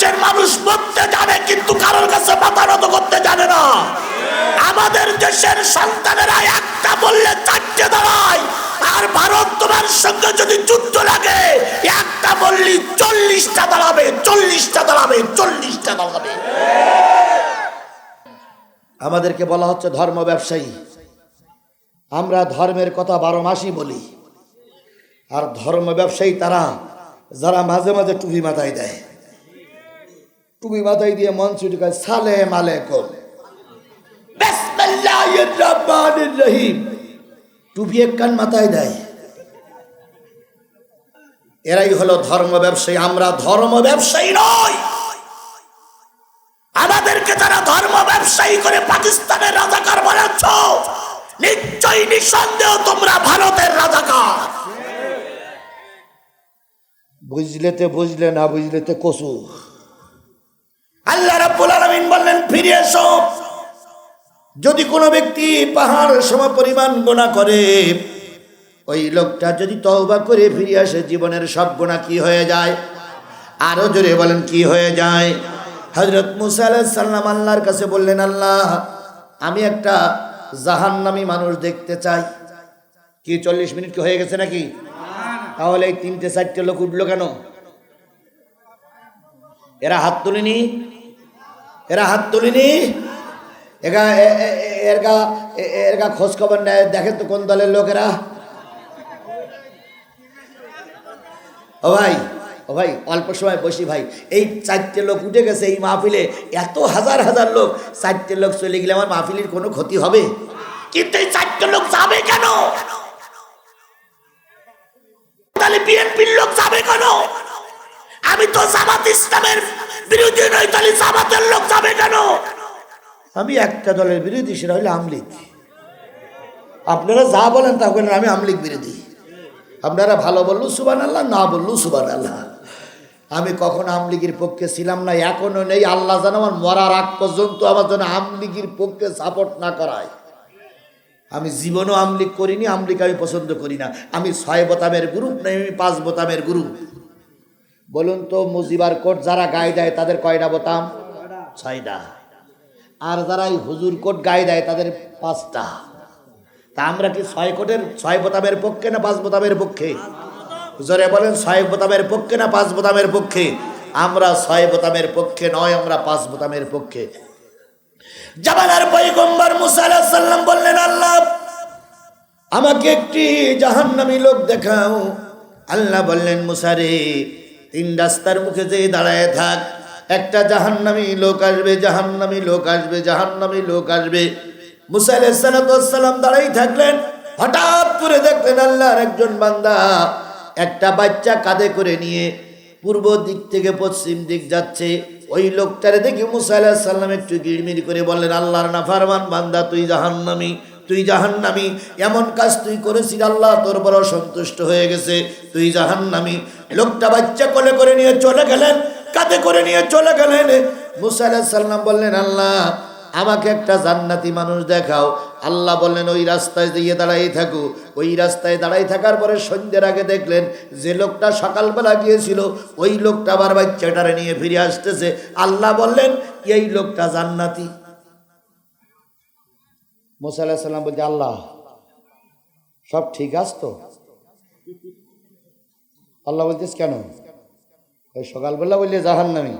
দেশের মানুষ মরতে জানে কিন্তু কারোর কাছে মাথা নত করতে জানে না। আমাদের দেশের সন্তানেরা একটা বললে চারটে দাঁড়ায়, আর ভারত তোমার সঙ্গে যদি যুদ্ধ লাগে, একটা বললি চল্লিশটা দাঁড়াবে চল্লিশটা দাঁড়াবে চল্লিশটা দাঁড়াবে। আমাদেরকে বলা হচ্ছে ধর্ম ব্যবসায়ী। আমরা ধর্মের কথা বারো মাসই বলি। আর ধর্ম ব্যবসায়ী তারা, যারা মাঝে মাঝে টুপি মাথায় দেয়। টুপি মাথায় দিয়ে মঞ্চ ঢুকায় সালে মালেকুম বিসমিল্লাহির রহমানির রহিম টুপি এক কান মাথায় দেয়। এরাই হলো ধর্ম ব্যবসায়ী। আমরা ধর্ম ব্যবসায়ী নয় আমাদেরকে যারা ধর্ম ব্যবসায়ী করে পাকিস্তানের রাজাকার বানাচ্ছ, নিশ্চয়ই নিঃসন্দেহ তোমরা ভারতের রাজাকার। বুঝলেতে বুঝলে, না বুঝলেতে কসু আল্লাহ রাব্বুল আলামিন বললেন, ফিরে এসো। যদি কোনো ব্যক্তি পাহাড় সম পরিমাণ গোনা করে, ওই লোকটা যদি তওবা করে ফিরে আসে, জীবনের সব গোনা কি হয়ে যায়? আরও জোরে বলেন, কি হয়ে যায়? হজরত মুসা সালাম আল্লাহর কাছে বললেন, আল্লাহ, আমি একটা জাহান্নামী মানুষ দেখতে চাই। কি, চল্লিশ মিনিট কি হয়ে গেছে নাকি? তাহলে এই তিনটে, চারটে লোক উঠল কেন? এরা হাত তুলিনি? এরা হাত তুলিনি। এর গা এ- খোঁজ খবর নেয়। দেখে তো কোন দলের লোকেরা। ও ভাই ও ভাই, অল্প সময় বসি ভাই। এই চারটে লোক উঠে গেছে এই মাহফিলে। এত হাজার হাজার লোক। চারটে লোক চলে গেলে আমার মাহফিলের কোনো ক্ষতি হবে? কিন্তু এই চারটে লোক যাবে কেন? তাহলে বিএনপির লোক যাবে কেন? আমি তো জামাত ইসলামের বিরোধী লোক যাবে কেন? আমি একটা দলের বিরোধী, সেটা হলে আমলিগ আপনারা যা বলেন তা বলেন আমি আমলিগ বিরোধী। আপনারা ভালো বললু সুবান আল্লাহ না বললু সুবান আল্লাহ আমি কখন আমলিগির পক্ষে ছিলাম না, এখনও নেই। আল্লাহ যেন আমার মরার আগ পর্যন্ত আমার জন্য আমলিগির পক্ষে সাপোর্ট না করায়। আমি জীবনও আমলিগ করিনি আমলিগ আমি পছন্দ করি না। আমি ছয় বোতামের গ্রুপ নই আমি পাঁচ বোতামের গ্রুপ বলুন তো, মুজিবার কোট যারা গায়ে দেয় তাদের কয়টা বোতাম? ছয়টা। আর যারা এই হুজুর কোট গায়ে দেয় তাদের পাঁচটা। তা আমরা কি ছয় কোটের, ছয় বোতামের পক্ষে না পাঁচ বোতামের পক্ষে? জোরে বলেন, ছয় বোতামের পক্ষে না পাঁচ বোতামের পক্ষে? আমরা ছয় বোতামের পক্ষে নয়, আমরা পাঁচ বোতামের পক্ষে। জামানার পৈগম্বর মুসা বললেন, আল্লাহ, আমাকে একটি জাহান্নামী লোক দেখাও। আল্লাহ বললেন মুসারে তিন রাস্তার মুখে যে দাঁড়ায় থাক, একটা জাহান্নামী লোক আসবে, জাহান্নামী লোক আসবে, জাহান্নামী লোক আসবে। মুসা আলাইসালাম দাঁড়াই থাকলেন, হঠাৎ করে দেখলেন আল্লাহর একজন বান্দা একটা বাচ্চা কাঁধে করে নিয়ে পূর্ব দিক থেকে পশ্চিম দিক যাচ্ছে। ওই লোকটারে দেখে মুসা আলাহিসাল্লাম একটু গিড়মিড় করে বললেন, আল্লাহর নাফারমান বান্দা, তুই জাহান্নামী। তুই জাহান্নামী, এমন কাজ তুই করেছিস, আল্লাহ তোর বড় সন্তুষ্ট হয়ে গেছে। তুই জাহান্নামী, লোকটা বাচ্চা কোলে করে নিয়ে চলে গেলেন, কাঁধে করে নিয়ে চলে গেলেন। মুসা আলাহিসাল্লাম বললেন, আল্লাহ, আমাকে একটা জান্নাতি মানুষ দেখাও। আল্লাহ বললেন, ওই রাস্তায় দিয়ে দাঁড়াই থাকো। ওই রাস্তায় দাঁড়াই থাকার পরে সন্ধ্যের আগে দেখলেন, যে লোকটা সকালবেলা গিয়েছিল, ওই লোকটা আবার বাচ্চাটারে নিয়ে ফিরে আসতেছে। আল্লাহ বললেন, এই লোকটা জান্নাতি। মোসা আল্লাহ সাল্লাম বলছে আল্লাহ, সব ঠিক আছে তো? আল্লাহ বলছিস কেন? ওই সকালবেলা বললে, জাহান্নামি।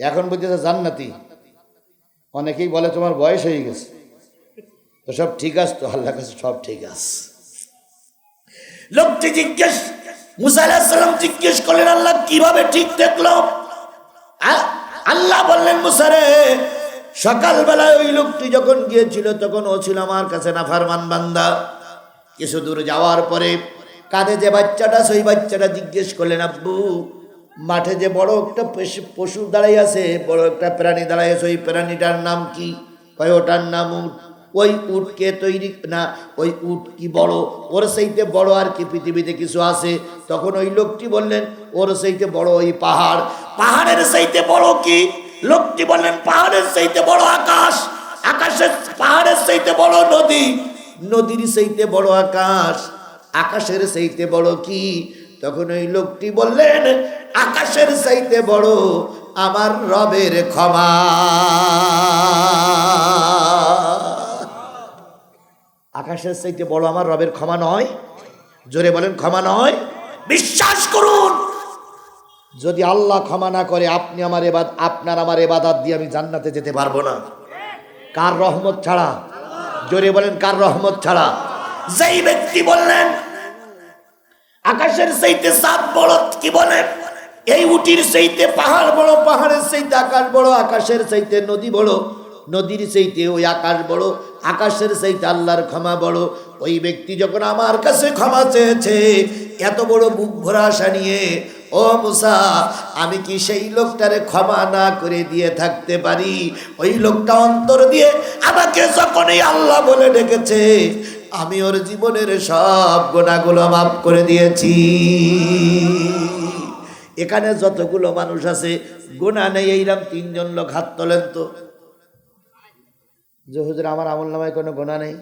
এখন বলতেছে, জান্নাতি। অনেকেই বলে, তোমার বয়স হয়ে গেছে। তো সব ঠিক আছে তো? আল্লাহ কাছে সব ঠিক আছে। লোকটি জিজ্ঞেস, মুসা আলাহিসাল্লাম জিজ্ঞেস করলেন, আল্লাহ কীভাবে ঠিক দেখল? আল্লাহ বললেন মুসারে সকালবেলায় ওই লোকটি যখন গিয়েছিল, তখন ও ছিল আমার কাছে না নাফারমান বান্দা। কিছু দূর যাওয়ার পরে কাঁধে যে বাচ্চাটা, সেই বাচ্চাটা জিজ্ঞেস করলেন, আব্বু, মাঠে যে বড় একটা পশু- দাঁড়াই আছে, বড় একটা প্রাণী দাঁড়াই আছে, ওই প্রাণীটার নাম কি? ওটার নাম উঠ ওই উটকে তৈরি না, ওই উট কি বড়? ওর সেইতে বড় আর কি পৃথিবীতে কিছু আছে? তখন ওই লোকটি বললেন, ওর সেইতে বড় ওই পাহাড়। পাহাড়ের সেইতে বড় কি? লোকটি বললেন, পাহাড়ের সেইতে বড় আকাশ, আকাশের পাহাড়ের সেইতে বড় নদী। নদীর সেইতে বড় আকাশ, আকাশের সেইতে বড় কি? তখন ওই লোকটি বললেন, আকাশের চাইতে বড় আমার রবের ক্ষমা। আকাশের চাইতে বড় আমার রবের ক্ষমা নয়? জোরে বলেন, ক্ষমা নয়? বিশ্বাস করুন। যদি আল্লাহ ক্ষমা না করে, আপনি আমার এবাদ, আপনার আমার এবাদাত দিয়ে আমি জান্নাতে যেতে পারব না। কার রহমত ছাড়া? জোরে বলেন, কার রহমত ছাড়া? যেই ব্যক্তি বললেন, আকাশের সেইতে সাপ বড় কি বলে? এই উটির সেইতে পাহাড় বড়, পাহাড়ের সেইতে আকাশ বড়, আকাশের সেইতে নদী বড়, নদীর সেইতে ওই আকাশ বড়, আকাশের সেইতে আল্লাহর ক্ষমা বড়। ওই ব্যক্তি যখন আমার কাছে ক্ষমা চেয়েছে, এত বড় বুক ভরা আশা নিয়ে ও মুসা, আমি কি সেই লোকটারে ক্ষমা না করে দিয়ে থাকতে পারি? ওই লোকটা অন্তর দিয়ে আমাকে যখনই আল্লাহ বলে ডেকেছে, আমি ওর জীবনের সব গোনাগুলো মাফ করে দিয়েছি। এখানে যতগুলো মানুষ আছে গোনা নেই, এইরাম তিনজন লোক হাত তোলেন তো। যে হুজুর, আমার আমল নামায় কোনো গোনা নেই?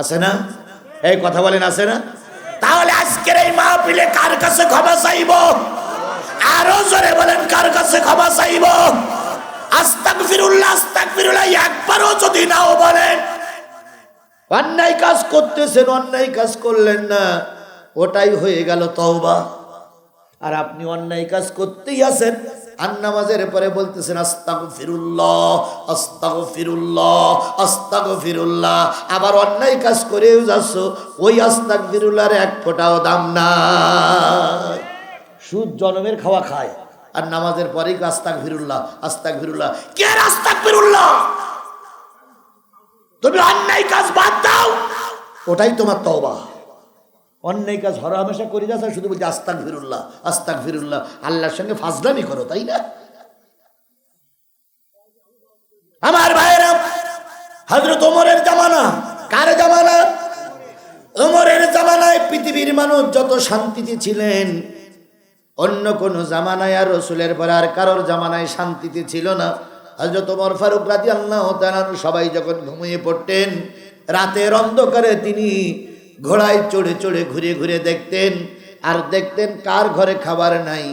আছে না? এই কথা বলেন, আছে না? তাহলে আজকের এই মাহফিলে কার কাছে ক্ষমা চাইব? আরও জোরে বলেন, কার কাছে ক্ষমা চাইব? একবারও যদি বলেন। অন্যায় কাজ করতেছেন, অন্যায় কাজ করলেন না। ওটাই হয়ে গেল আর আপনি অন্যায় কাজ করতেই আছেন। আর নামাজের পরে বলতেছেন আস্তাগ ফিরুল্লাহ আস্তাগ ফিরুল্লাহ আস্তাগ ফিরুল্লাহ আবার অন্যায় কাজ করেও যাচ্ছ, ওই আস্তাগ ফিরুল্লাহর এক ফোঁটাও দাম না সুদ জনমের খাওয়া খায়। আর নামাজের পরেই আস্তাক ফিরুল্লাহ আস্তাক ফিরুল্লাহ কে আস্তাক ফিরুল্লাহ তুমি অন্যায় কাজ বাদ দাও। ওটাই তোমার তওবা। অন্যায় কাজ হর হামেশা করে যাচ্ছে শুধু বলছি আস্তাক ফিরুল্লাহ আস্তাক ফিরুল্লাহ আল্লাহর সঙ্গে ফাজলামি করো, তাই না? আমার ভাইয়েরা হজরত ওমরের জামানা, কার জামানা? ওমরের জামানায় পৃথিবীর মানুষ যত শান্তিতে ছিলেন, অন্য কোন জামানায় আর রসুলের পরে আর কারোর জামানায় শান্তিতে ছিল না। হজরত ওমর ফারুক রাজি আল্লাহ সবাই যখন ঘুমিয়ে পড়তেন, রাতের অন্ধকারে তিনি ঘোড়ায় চড়ে চড়ে ঘুরে ঘুরে দেখতেন। আর দেখতেন কার ঘরে খাবার নাই,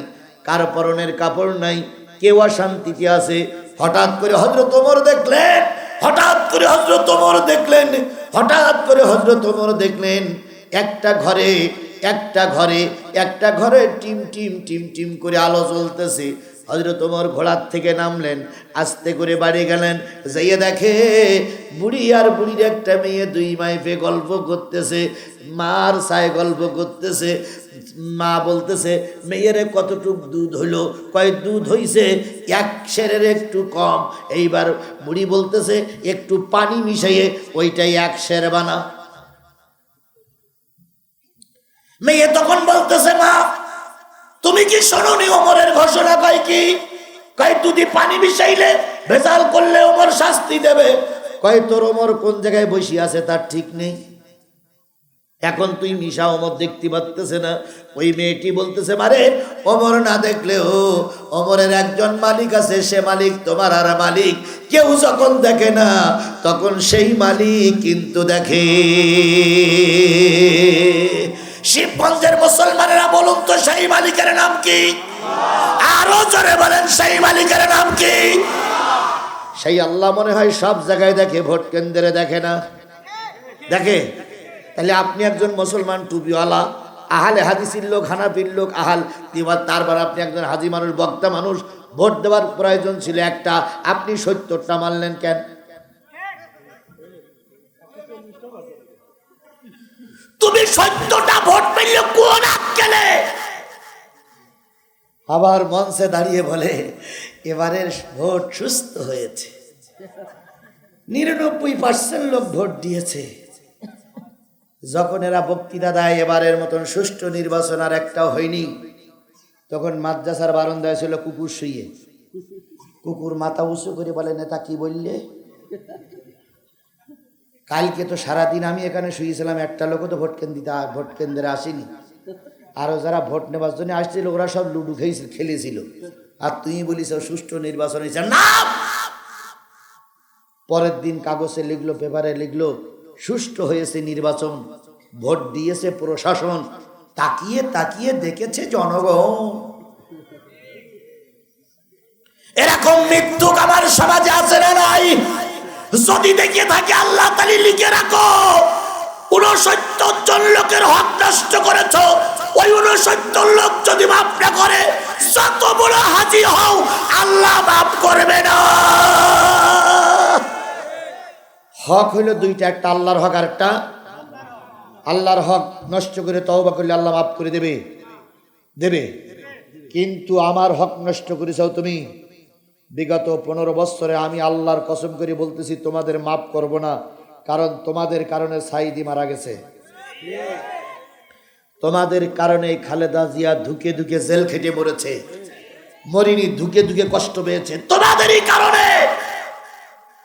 কার পরনের কাপড় নাই, কেউ অশান্তিতে আছে। হঠাৎ করে হজরত দেখলেন, হঠাৎ করে হজরত দেখলেন, হঠাৎ করে হজরত দেখলেন, একটা ঘরে একটা ঘরে একটা ঘরে টিম টিম টিম টিম করে আলো জ্বলতেছে। হজরত ওমর ঘোড়ার থেকে নামলেন, আস্তে করে বাড়ি গেলেন। যাইয়ে দেখে বুড়ি আর বুড়ির একটা মেয়ে দুই মাইফে গল্প করতেছে, মার সায় গল্প করতেছে। মা বলতেছে, মেয়ের কতটুক দুধ হইল? কয় দুধ হইছে? এক সেরের একটু কম। এইবার বুড়ি বলতেছে, একটু পানি মিশাইয়ে ওইটাই এক সের বানা। মেয়ে তখন বলতেছে, মা তুমি কি শোনি ওমরের ঘোষণা কয় কি? কয়, দুধি পানি মিশাইলে ভেজাল করলে ওমর শাস্তি দেবে। কয়, তোর ওমর কোন জায়গায় বসে আছে তার ঠিক নেই। এখন তুই মিশা অমর দেখতে পারতেছে না। ওই মেয়েটি বলতেছে, মারে অমর না দেখলেও অমরের একজন মালিক আছে, সে মালিক তোমার আর মালিক কেউ যখন দেখে না, তখন সেই মালিক কিন্তু দেখে। শিবগঞ্জের মুসলমানেরা বলুন তো, সেই মালিকের নাম কি? আরও জোরে বলেন, সেই মালিকের নাম কি? সেই আল্লাহ মনে হয় সব জায়গায় দেখে, ভোট কেন্দ্রে দেখে না। দেখে? তাহলে আপনি একজন মুসলমান টুপিওয়ালা, আহালে হাদিসির লোক, হানাফির লোক, আহাল এবার তারপর আপনি একজন হাজি মানুষ, বক্তা মানুষ, ভোট দেওয়ার প্রয়োজন ছিল একটা। আপনি সত্তরটা মানলেন কেন? তুমি সত্যটা ভোট পেলে কোন আক্কেলে? আবার মঞ্চে দাঁড়িয়ে বলে, এবারের ভোট সুস্থ হয়েছে। নিরানব্বই পার্সেন্ট লোক ভোট দিয়েছে। যখন এরা বক্তৃতা দেয়, এবারের মতন সুষ্ঠু নির্বাচন আর একটাও হয়নি। তখন মাদ্রাসার বারান্দায় ছিল কুকুর শুয়ে কুকুর মাথা উঁচু করে বলে, নেতা কি বললে? কালকে তো সারাদিন আমি এখানে শুয়েছিলাম, একটা লোকও তো ভোট কেন্দ্রিতে ভোট কেন্দ্রে আসেনি। আরও যারা ভোট নেবার জন্য আসছিল, ওরা সব লুডু খেয়েছিল, খেলেছিল। আর তুমি বলিস সুষ্ঠু নির্বাচন হয়েছে। না! পরের দিন কাগজে লিখলো, পেপারে লিখলো, সুষ্ঠু হয়েছে নির্বাচন, ভোট দিয়েছে প্রশাসন। তাকিয়ে তাকিয়ে দেখেছে জনগণ। এরকম মৃত্যুক আমার সমাজে আছে না নাই? যদি দেখে থাকে আল্লাহ তালি লিখে রাখো উনসত্তর জন লোকের হক নষ্ট করেছ, ওই উনসত্তর লোক যদি মাফ না করে, যত বড় হাজি হও, আল্লাহ মাফ করবে না। হক হইল দুইটা, একটা আল্লাহর হক আর একটা আল্লাহর হক নষ্ট করে তওবা করলে আল্লাহ মাফ করে দেবে। দেবে। কিন্তু আমার হক নষ্ট করেছাও তুমি। বিগত পনেরো বছরে আমি আল্লাহর কসম করে বলতেছি, তোমাদের মাফ করব না, কারণ তোমাদের কারণে সাইদি মারা গেছে। তোমাদের কারণে খালেদা জিয়া ধুকে ধুকে জেল খেটে মরেছে। মরিনি ধুকে ধুকে কষ্ট পেয়েছে। তোমাদেরই কারণে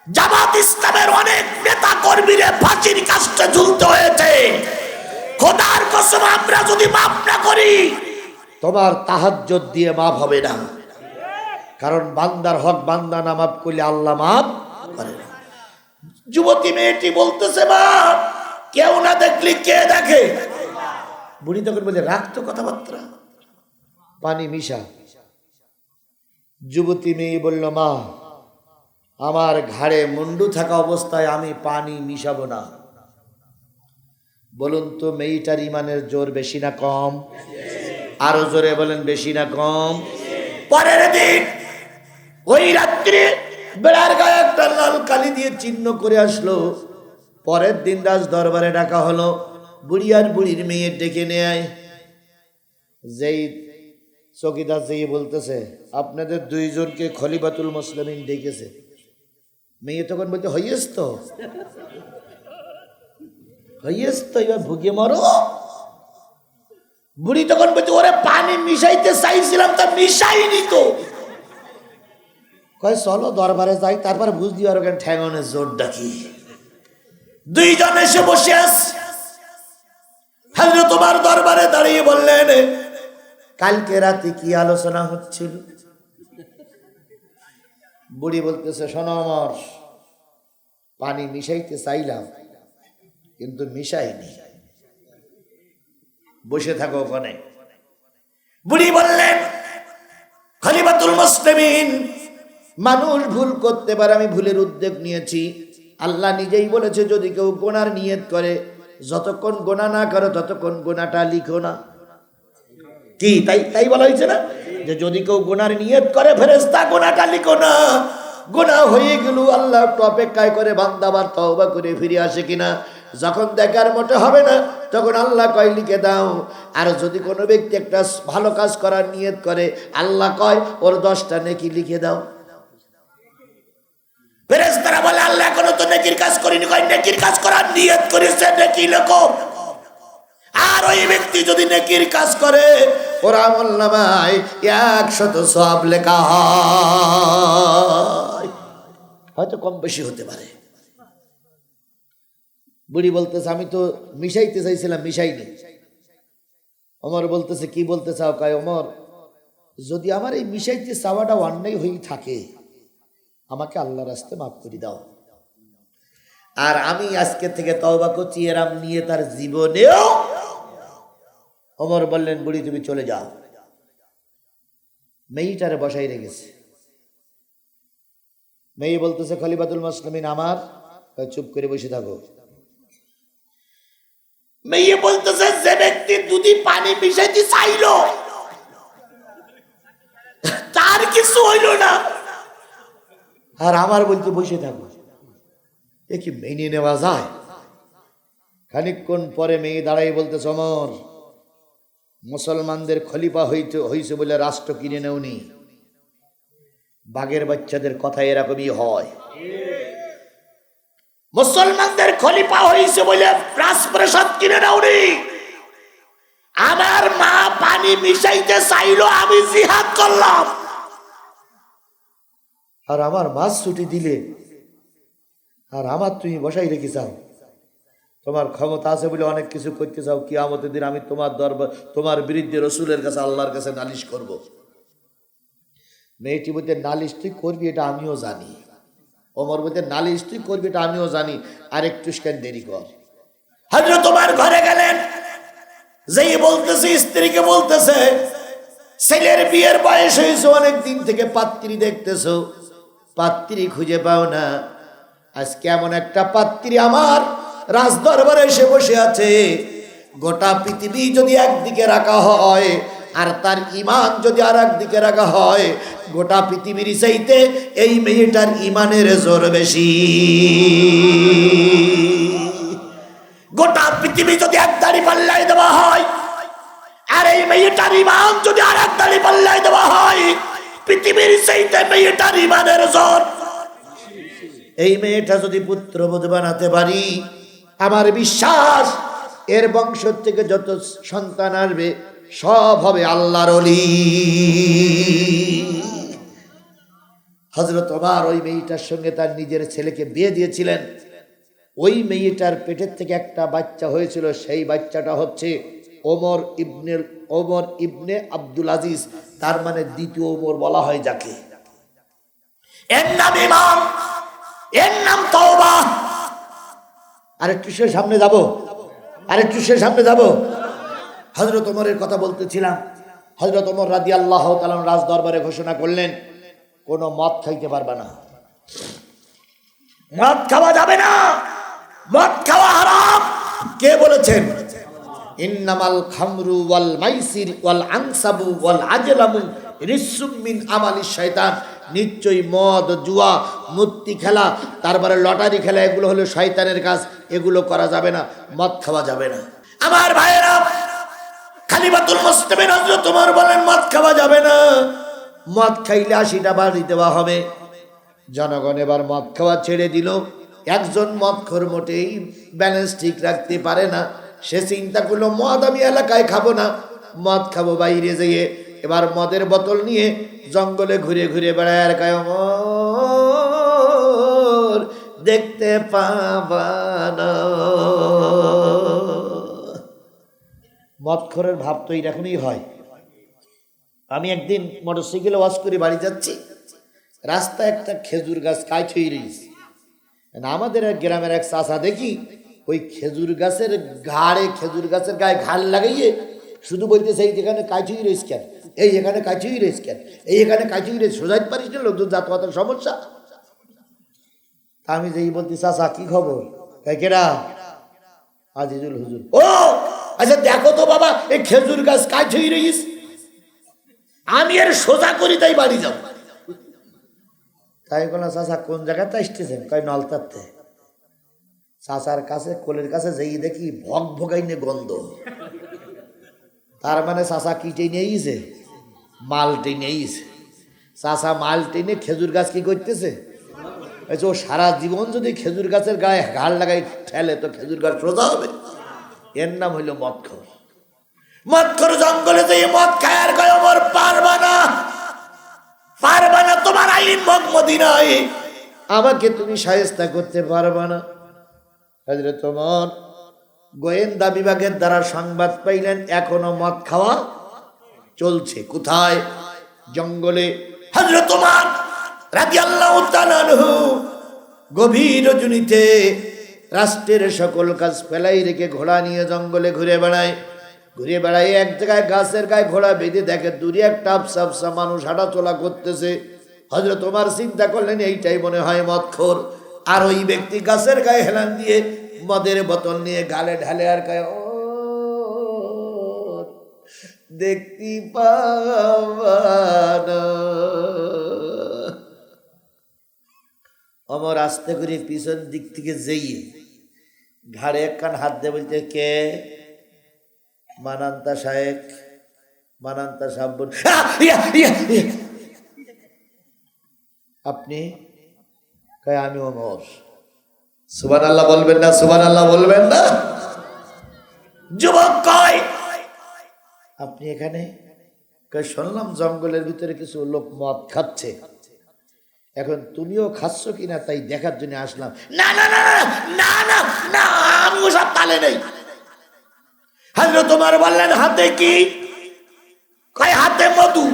জামাত ইসলামের অনেক নেতা কর্মীরে ফাঁসির কাজটা ঝুলতে হয়েছে। খোদার কসম, আমরা যদি মাফ না করি, তোমার তাহাজ্জত দিয়ে মাফ হবে না। কারণ বান্দার হক বান্দা না মাফ করলে আল্লাহ মাফ করে না। যুবতী মেয়েটি বলতেছে, মা, কেউ না দেখলি কে দেখে? বুড়ি তখন বলে রাখতো কথাবার্তা। পানি মিশা। যুবতী মেয়ে বলল, মা, আমার ঘাড়ে মুন্ডু থাকা অবস্থায় আমি পানি মিশাবো না। বলুন তো, মেয়েটার ইমানের জোর বেশি না কম? আরও জোরে বলেন, বেশি না কম? পরের দিন ওই রাত্রে বেড়ার গায়ে একটা লাল কালি দিয়ে চিহ্ন করে আসলো। পরের দিন রাজ দরবারে ডাকা হলো বুড়ি আর বুড়ির মেয়ে ডেকে নেয় যেই চকিদার যেই বলতেছে, আপনাদের দুইজনকে খলিফাতুল মুসলিমিন ডেকেছে। মেয়ে তখন বলছে, হইয়েস তো। হইয়েস তো, এবার ভুগে মরো। বুড়ি তখন বলছে, ওরে পানি মিশাইতে চাইছিলাম তা মিশাইনি তো। কয়, চলো দরবারে যাই, তারপর বুঝলি আর ওখানে ঠ্যাঙনের জোর ডাকি দুইজন এসে বসে আস হাজরে তোমার দরবারে দাঁড়িয়ে বললেন, কালকে রাতে কি আলোচনা হচ্ছিল? বুড়ি বলতেছে, শোনো আমার পানি মিশাইতে চাইলাম, কিন্তু মিশাইনি। বসে থাকো ওখানে। বুড়ি বললেন, খলিফাতুল মুসলিমিন মানুষ ভুল করতে পারে, আমি ভুলের উদ্যোগ নিয়েছি। আল্লাহ নিজেই বলেছে, যদি কেউ গোনার নিয়ত করে, যতক্ষণ গোনা না করে, ততক্ষণ গোনাটা লিখো না। কি, তাই তাই বলা হয়েছে না? যে যদি কেউ গোনার নিয়ত করে ফেরেস্তা গোনাটা লিখো না। গোনা হয়ে গেল আল্লাহ একটু অপেক্ষায় করে বান্দাবার তওবা করে ফিরে আসে কিনা? যখন দেখার মতো হবে না, তখন আল্লাহ কয়, লিখে দাও। আর যদি কোনো ব্যক্তি একটা ভালো কাজ করার নিয়ত করে, আল্লাহ কয়, ওর দশটা নেকি লিখে দাও। ফেরেস্তারা বলে, আল্লাহ এখনও তো নেকির কাজ করিনি, কয়, নেকির কাজ করার নিয়ত করেছে নেকি লেখো আর ওই ব্যক্তি যদি নেকির কাজ করে, ওর আমল নামায় একশত সব লেখা হয়। হয়তো কম বেশি হতে পারে। বুড়ি বলতেছে, আমি তো মিশাইতে চাইছিলাম, মিশাইনি। অমর বলতেছে, কি বলতে চাও? কয়, অমর, যদি আমার এই মিশাইতে চাওয়াটা অন্যায় হয়ে থাকে আমাকে আল্লাহ রাস্তে মাফ করে দাও। আর আমি আজকে থেকে তওবা করছি এরাম নিয়ে তার জীবনেও। অমর বললেন, বুড়ি, তুমি চলে যাও। মেয়েটারে বসাই রেখেছে। মেয়ে বলতেছে, খলিফাতুল মুসলিমিন আমার চুপ করে বসে থাকো। মেয়ে বলতেছে, যে ব্যক্তি দুধি পানি মিশাইতে চাইলো, তার কিছু হইল না। আর আমার বলতে বসে থাকো। এ কি মেনে নেওয়া যায়? খানিকক্ষণ পরে মেয়ে দাঁড়াই বলতে সমর মুসলমানদের খলিফা হইতে হইছে বলে রাষ্ট্র কিনে নেওনি। বাঘের বাচ্চাদের কথা এরকমই হয়। মুসলমানদের খলিফা হইছে বলে রাজপ্রাসাদ কিনে নেওনি। আমার মা পানি মিশাইতে চাইলো, আমি জিহাদ করলাম। আর আমার মাছ ছুটি দিলে, আর আমার তুমি বসাই রেখে চাও তোমার ক্ষমতা আছে বলে অনেক কিছু করতে চাও কি আমাদের দিন আমি তোমার দরবার তোমার বিরুদ্ধে রসুলের কাছে আল্লাহর কাছে নালিশ করব। মেয়েটি বলতে, নালিশ তুই করবি, এটা আমিও জানি। ওমর বলতে, নালিশ তুই করবি, এটা আমিও জানি। আর একটু দেরি কর? তোমার ঘরে গেলেন। যেই বলতেছে, স্ত্রীকে বলতেছে, ছেলের বিয়ের বয়স হয়েছে, অনেক দিন থেকে পাত্রী দেখতেছো। পাত্রী খুঁজে পাও না। আজকে এমন একটা পাত্রী আমার রাজ দরবারে এসে বসে আছে। গোটা পৃথিবী যদি একদিকে রাখা হয়, আর তার ইমান যদি আর একদিকে রাখা হয়, গোটা পৃথিবীর চাইতে এই মেয়েটার ইমানের জোর বেশি। গোটা পৃথিবী যদি এক দাড়ি পাল্লাই দেওয়া হয়, আর এই মেয়েটার ইমান যদি আর এক দাড়ি পাল্লাই দেওয়া হয় পৃথিবীর সেইতে মেয়েটার ইমানের জোর এই মেয়েটা যদি পুত্রবোধ বানাতে পারি, আমার বিশ্বাস এর বংশ থেকে যত সন্তান আসবে, সব হবে আল্লাহর অলি হজরত ওমর ওই মেয়েটার সঙ্গে তার নিজের ছেলেকে বিয়ে দিয়েছিলেন। ওই মেয়েটার পেটের থেকে একটা বাচ্চা হয়েছিল, সেই বাচ্চাটা হচ্ছে ওমর ইবনে ওমর ইবনে আব্দুল আজিজ, তার মানে দ্বিতীয় ওমর বলা হয় যাকে। এর নাম ইমাম, এর নাম তওবা। আরেকটু সে সামনে যাব, আরেকটু সে সামনে যাব। হজরত ওমরের কথা বলতেছিলাম হজরত ওমর রাদি আল্লাহ তালাম রাজ দরবারে ঘোষণা করলেন, কোনো মদ খাইতে পারবে না। মদ খাওয়া যাবে না, মদ খাওয়া হারাম। কে বলেছেন? ইন্নামাল খামরু ওয়াল মাইসির ওয়াল আনসাবু ওয়াল আজলামু রিসুম মিন আমালি শয়তান নিশ্চয়ই মদ, জুয়া মূর্তি খেলা, তারপরে লটারি খেলা, এগুলো হলো শয়তানের কাজ। এগুলো করা যাবে না, মদ খাওয়া যাবে না। আমার ভাইয়েরা খালিবাতুল মুসলিমের হজরত তোমার বলেন, মদ খাওয়া যাবে না। মদ খাইলে আশিটা বাড়ি দেওয়া হবে। জনগণ এবার মদ খাওয়া ছেড়ে দিল। একজন মদ খোর মোটেই ব্যালেন্স ঠিক রাখতে পারে না। সে চিন্তা করল, মদ আমি এলাকায় খাব না। মদ খাব বাইরে যেয়ে। এবার মদের বোতল নিয়ে জঙ্গলে ঘুরে ঘুরে বেড়ায় আর কায় দেখতে পাবানা মদখোরের ভাব তো এরকমই হয়। আমি একদিন মোটরসাইকেলে ওয়াশ করে বাড়ি যাচ্ছি। রাস্তায় একটা খেজুর গাছ কাজ হয়ে রয়েছে আমাদের গ্রামের এক চাষা দেখি ওই খেজুর গাছের ঘাড়ে, খেজুর গাছের গায়ে ঘাল লাগাইয়ে শুধু বলতেছে, এই যেখানে কাঁচুই রয়েছে কেন? এই এখানে কাঁচুই রয়েছে কেন? এই এখানে কাঁচুই রয়েছে সোজাইতে পারিস না লোকজন যাতায়াতের সমস্যা? আমি যেই বলতে চাষা কি খবর? কেরা আজিজুল হুজুর। ও আচ্ছা দেখো তো বাবা, এই খেজুর গাছ কাঁচুই রয়েছে। আমি এর সোজা করি, তাই বাড়ি যাব তাই কোনো চাষা কোন জায়গাতে আসতেছেন? কয় নলতাতে। চাষার কাছে, কোলের কাছে যেই দেখি ভগ ভগাইনে গন্ধ। তার মানে চাষা কি টেনে ইছে মাল টেনে ইছে চাষা মাল টেনে খেজুর গাছ কি করতেছে? ও সারা জীবন যদি খেজুর গাছের গায়ে ঘাড় লাগাই ঠেলে, তো খেজুর গাছ সোজা হবে। এর নাম হইল মদখর মদখর জঙ্গলে যে মদ খায় আর কয় আমার পারবা না। পারবা না তোমার আইন মদ মদিনায়। আমাকে তুমি সাহেস্তা করতে পারবা না। হাজরে তোমার গোয়েন্দা বিভাগের দ্বারা সংবাদ পাইলেন, এখনও মদ খাওয়া চলছে। কোথায়? জঙ্গলে। হাজরে তোমার রাজি আল্লাহ গভীর রজনীতে রাষ্ট্রের সকল কাজ ফেলাই রেখে ঘোড়া নিয়ে জঙ্গলে ঘুরে বেড়ায়। ঘুরে বেড়ায় এক জায়গায় গাছের গায়ে ঘোড়া বেঁধে দেখে দূরে একটা আফসা আফসা মানুষ হাঁটাচলা করতেছে। হজরত তোমার চিন্তা করলেন, এইটাই মনে হয় মদখোর। আর ওই ব্যক্তি গাছের গায়ে হেলান দিয়ে মদের বোতল নিয়ে গালে ঢালে আর গায়ে ও, দেখতে পাবানা আমার আস্তে করে পিছন দিক থেকে যেয়ে ঘাড়ে একখান হাত দিয়ে বলতে, কে? মানান্তা সাহেব মানান্তা সাহেব। আপনি? কয় আমি অমর। সুবান আল্লাহ বলবেন না সুবান আল্লাহ বলবেন না। যুবক কয় আপনি এখানে? শুনলাম জঙ্গলের ভিতরে কিছু লোক মদ খাচ্ছে। এখন তুমিও খাচ্ছ কিনা তাই দেখার জন্য আসলাম। না না না না, না না আমি ওসব তালে নেই। হাজরা তোমার বললেন হাতে কি? হাতে মধু?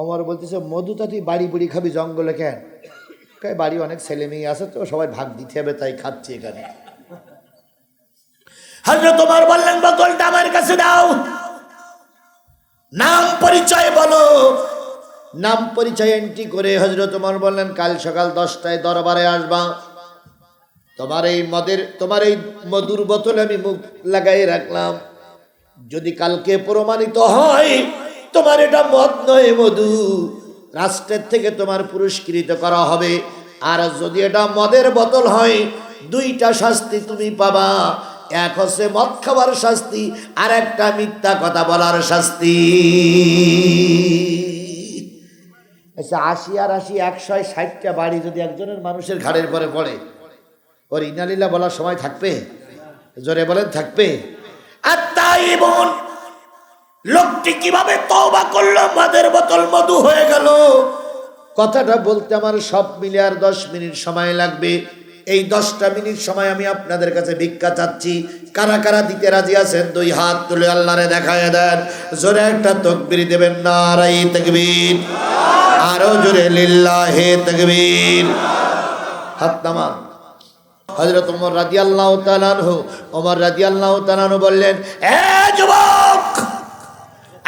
অমর বলতেছে মধুটা তুই বাড়ি বুড়ি খাবি জঙ্গলে কেন? বাড়ি অনেক ছেলে মেয়ে আছে তো, সবাই ভাগ দিতে হবে, তাই খাচ্ছি এখানে। তোমার বললেন বোতলটা আমার কাছে দাও। নাম পরিচয় বলো। নাম পরিচয় এন্ট্রি করে হজরত তোমার বললেন, কাল সকাল দশটায় দরবারে আসবা। তোমার এই মদের, তোমার এই মধুর বোতলে আমি মুখ লাগাই রাখলাম। যদি কালকে প্রমাণিত হয় তোমার এটা মদ নয়, মধু। রাষ্ট্রের থেকে তোমার পুরস্কৃত করা হবে। আর যদি এটা মদের বোতল হয়, দুইটা শাস্তি তুমি পাবা। এক হচ্ছে মদ খাবার শাস্তি, আর একটা মিথ্যা কথা বলার শাস্তি। আচ্ছা আশি আর আশি একশো ষাটটা বাড়ি যদি একজনের মানুষের ঘাড়ের পরে পড়ে, ওর ইনালিলা বলার সময় থাকবে? জোরে বলেন, থাকবে? আর তাই বোন লোকটি কীভাবে তওবা করল? মদের বোতল মধু হয়ে গেল। কথাটা বলতে আমার সব মিলে আর দশ মিনিট সময় লাগবে। এই দশটা মিনিট সময় আমি আপনাদের কাছে ভিক্ষা চাচ্ছি। কারা কারা দিতে রাজি আছেন? দুই হাত তুলে আল্লাহরে দেখায় দেন। জোরে একটা তকবির দেবেন না রাই তকবীর। আরও জোরে, লিল্লাহে তকবীর। হাত নামান। হজরত ওমর রাজি আল্লাহ তালানহু ওমর রাজি আল্লাহ তালানহু বললেন, এ যুবক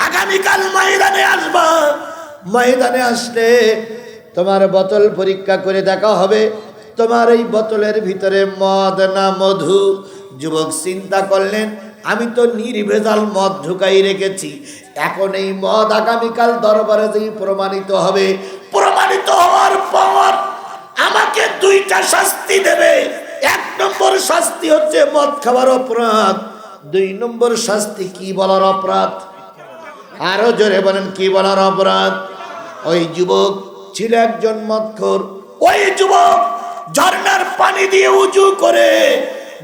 আগামীকাল ময়দানে আসবা। ময়দানে আসলে তোমার বোতল পরীক্ষা করে দেখা হবে। তোমার এই বোতলের ভিতরে মদ না মধু। যুবক চিন্তা করলেন, আমি তো নির্ভেজাল মদ ঢুকাই রেখেছি। এখন এই মদ আগামীকাল দরবারে যেই প্রমাণিত হবে, প্রমাণিত হওয়ার পর আমাকে দুইটা শাস্তি দেবে। এক নম্বর শাস্তি হচ্ছে মদ খাবার অপরাধ। দুই নম্বর শাস্তি কি বলার অপরাধ? আরও জোরে বলেন, কি বলার অপরাধ? ওই যুবক ছিল একজন মদখোর ওই যুবক ঝর্ণার পানি দিয়ে উজু করে,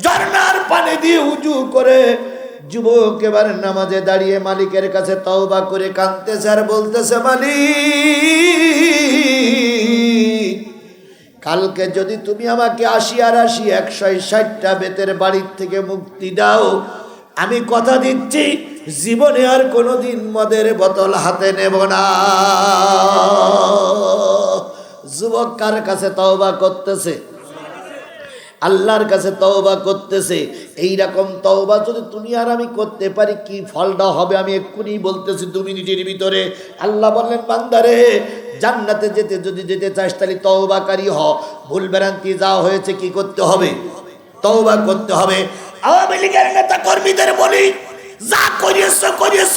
ঝর্ণার পানি দিয়ে উজু করে যুবক এবার নামাজে দাঁড়িয়ে মালিকের কাছে তওবা করে কাঁদতেছে আর বলতেছে, মালিক, কালকে যদি তুমি আমাকে আশি আর আশি, একশো ষাটটা বেতের বাড়ির থেকে মুক্তি দাও, আমি কথা দিচ্ছি জীবনে আর কোনোদিন মদের বোতল হাতে নেব না। যুবক কার কাছে তওবা করতেছে? আল্লাহর কাছে তওবা করতেছে। এই রকম তওবা যদি তুমি আর আমি করতে পারি, কি ফলটা হবে? আমি এক্ষুনি বলতেছি দু মিনিটের ভিতরে। আল্লাহ বললেন, বান্দারে, জান্নাতে যেতে, যদি যেতে চাস তাহলে তওবাকারী হ। ভুল ভ্রান্তি যা হয়েছে কি করতে হবে? তওবা করতে হবে। আওয়ামী লীগের নেতা কর্মীদের বলি যা করিয়েছ করিয়েছ,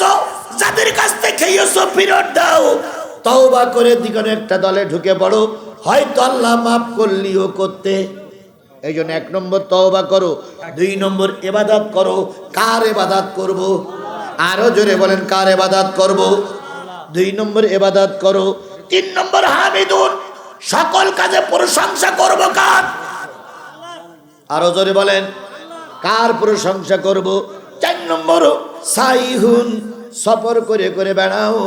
যাদের কাছ থেকে খেয়েছ ফেরত দাও। তওবা করে দিগনে একটা দলে ঢুকে পড়ো। হয়তো আল্লাহ মাফ করলিও করতে। এই জন্য এক নম্বর তওবা করো, দুই নম্বর এবাদাত করো। কার এবাদাত করব? আরও জোরে বলেন, কার এবাদাত করব? দুই নম্বর এবাদাত করো। তিন নম্বর হামিদুন, সকল কাজে প্রশংসা করব কার? আরও জোরে বলেন, কার প্রশংসা করব? নম্বর। সাইহুন, সফর করে করে বেড়াও।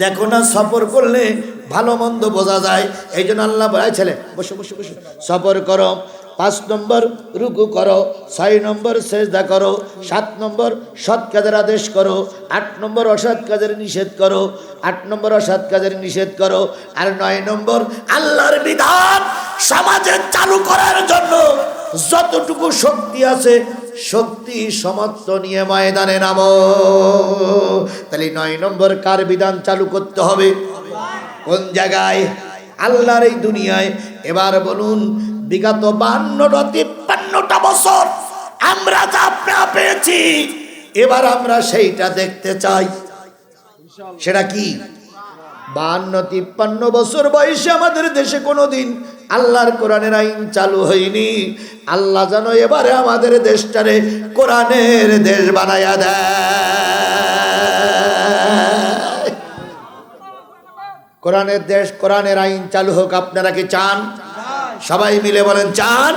দেখো না, সফর করলে ভালো মন্দ বোঝা যায়। এই জন্য আল্লাহ ছেলে, বসে বসে বসে। সফর করো। পাঁচ নম্বর, রুকু করো, ছয় নম্বর, সেজদা করো, সাত নম্বর, সৎ কাজের আদেশ করো, আট নম্বর, অসৎ কাজের নিষেধ করো, আট নম্বর, অসৎ কাজের নিষেধ করো, আর নয় নম্বর, আল্লাহর বিধান সমাজে চালু করার জন্য যতটুকু শক্তি আছে, শক্তি সমর্থ নিয়ে ময়দানে নামো। তাহলে নয় নম্বর, কার বিধান চালু করতে হবে? কোন জায়গায়? আল্লাহর এই দুনিয়ায়। এবার বলুন বিগত বান্নটা তিপ্পান্নটা বছর আমরা যা পেয়েছি, এবার আমরা সেইটা দেখতে চাই। সেটা কি? বান্ন, তিপ্পান্ন বছর বয়সে আমাদের দেশে কোনোদিন আল্লাহর কোরআনের আইন চালু হয়নি। আল্লাহ যেন এবারে আমাদের দেশটারে কোরআনের দেশ বানায়া দেয়। কোরআনের দেশ, কোরআনের আইন চালু হোক, আপনারা কি চান? সবাই মিলে বলেন, চান।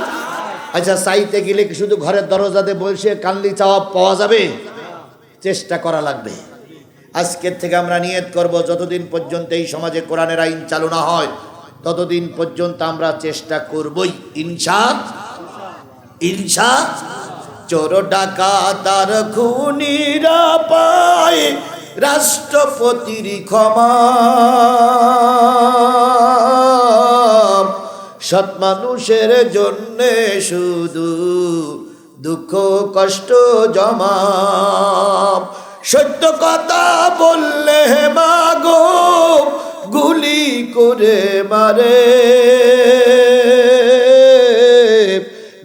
আচ্ছা চাইতে গেলে কি শুধু ঘরের দরজাতে বসে কান্দি চাওয়া পাওয়া যাবে? চেষ্টা করা লাগবে। আজকের থেকে আমরা নিয়ত করব, যতদিন পর্যন্ত এই সমাজে কোরআনের আইন চালু না হয়, ততদিন পর্যন্ত আমরা চেষ্টা করবই। ইনশা ইনশা, চোর ডাকা তার খুনিরা পায় রাষ্ট্রপতির ক্ষমা। সৎ মানুষের জন্যে শুধু দুঃখ, কষ্ট জমা। সত্য কথা বললে মাগো, গুলি করে মারে।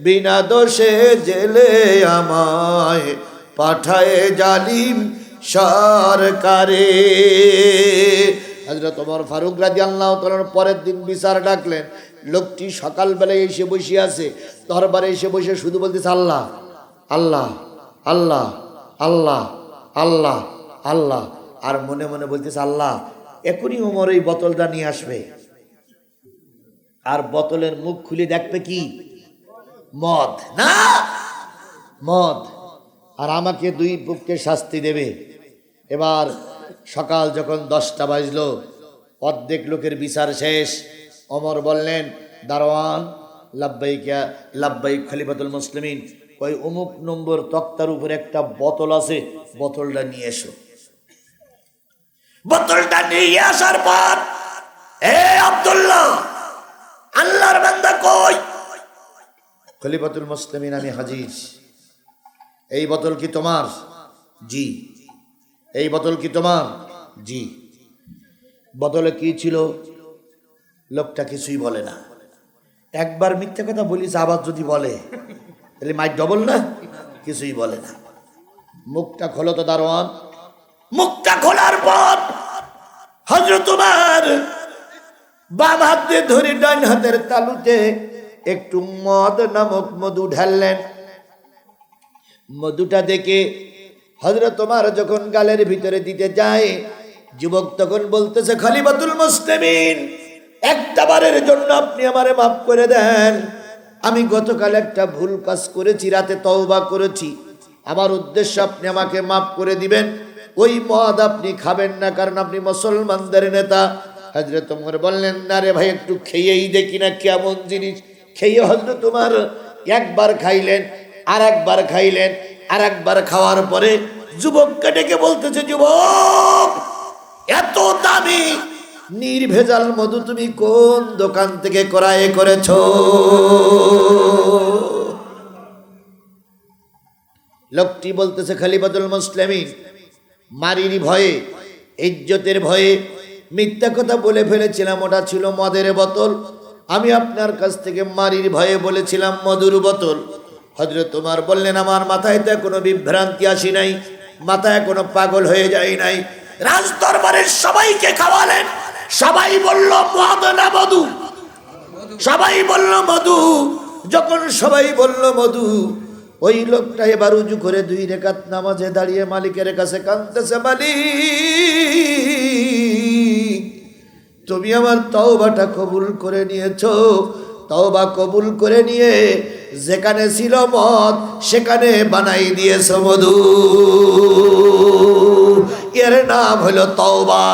বিনা দোষে জেলে আমায় পাঠায় জালিম সরকারে। হজরত তোমার ফারুক রাজি আল্লাহ পরের দিন বিচার ডাকলেন। লোকটি সকালবেলায় এসে বসে আছে, দরবারে এসে বসে শুধু বলতেছে, আল্লাহ আল্লাহ আল্লাহ আল্লাহ আল্লাহ আল্লাহ। আর মনে মনে বলতেছে, আল্লাহ, এখনই ওমর এই বোতলটা নিয়ে আসবে। আর বোতলের মুখ খুলে দেখবে কি? মদ, না? মদ। আর আমাকে দুই বুককে শাস্তি দেবে। এবার সকাল যখন দশটা বাজলো, অর্ধেক লোকের বিচার শেষ। অমর বললেন, দারোয়ান, লাব্বাইকা লাব্বাইক খলিফাতুল মুসলিমিন, ওই অমুক নম্বর তক্তার উপরে একটা বোতল আছে, বোতলটা নিয়ে এসো। বোতলটা নিয়ে আসার পর, এ আব্দুল্লাহ, আল্লাহর বান্দা কই? খলিফাতুল মুসলিমিন, আমি হাজির। এই বোতল কি তোমার? জি। এই বোতল কি তোমার? জি। বোতলে কি ছিল? লোকটা কিছুই বলে না। একবার মিথ্যা কথা বলিস, আবার যদি বলে, তাহলে মাইক ডবল না? কিছুই বলে না। মুখটা খোলো তো দারোয়ান। মুখটা খোলার পর হজরত তোমার বাম হাত দিয়ে ধরে ডান হাতের তালুতে একটু মদ নামক মধু ঢাললেন। মধুটা দেখে হজরত তোমার যখন গালের ভিতরে দিতে যায়, যুবক তখন বলতেছে, খলিফাতুল মুসলিমিন! একটা বারের জন্য আপনি আমারে মাফ করে দেন। আমি গতকাল একটা ভুল কাজ করেছি, রাতে তওবা করেছি। আমার উদ্দেশ্য আপনি আমাকে মাফ করে দিবেন। ওই মদ আপনি খাবেন না, কারণ আপনি মুসলমানদের নেতা। হজরত তোমার বললেন, না রে ভাই, একটু খেয়েই দেখি না কেমন জিনিস। খেয়ে হজরত তোমার একবার খাইলেন আর একবার খাইলেন আর একবার খাওয়ার পরে যুবককে ডেকে বলতেছে, যুবক, এত দামি নির্ভেজাল মধু তুমি কোন দোকান থেকে ক্রয় করেছ? লোকটি বলতেছে খালিবাদুল মুসলিমিন, মারির ভয়ে, ইজ্জতের ভয়ে মিথ্যা কথা বলে ফেলেছিলাম, ওটা ছিল মদের বোতল। আমি আপনার কাছ থেকে মারির ভয়ে বলেছিলাম, মধুর বোতল। হজরত তোমার বললেন, আমার মাথায় তো কোনো বিভ্রান্তি আসি নাই, মাথায় কোনো পাগল হয়ে যায় নাই। রাজ দরবারের সবাইকে খাওয়ালেন সবাই বলল, মদ না মধু? সবাই বলল, মধু। যখন সবাই বলল, মধু, ওই লোকটা এবার উজু করে দুই রেখাত নামাজে দাঁড়িয়ে মালিকের কাছে কাঁদতেছে, মালিক, তুমি আমার তওবাটা কবুল করে নিয়েছো। তওবা কবুল করে নিয়ে যেখানে ছিল মদ, সেখানে বানাই দিয়েছ মধু। এর নাম হলো তওবা।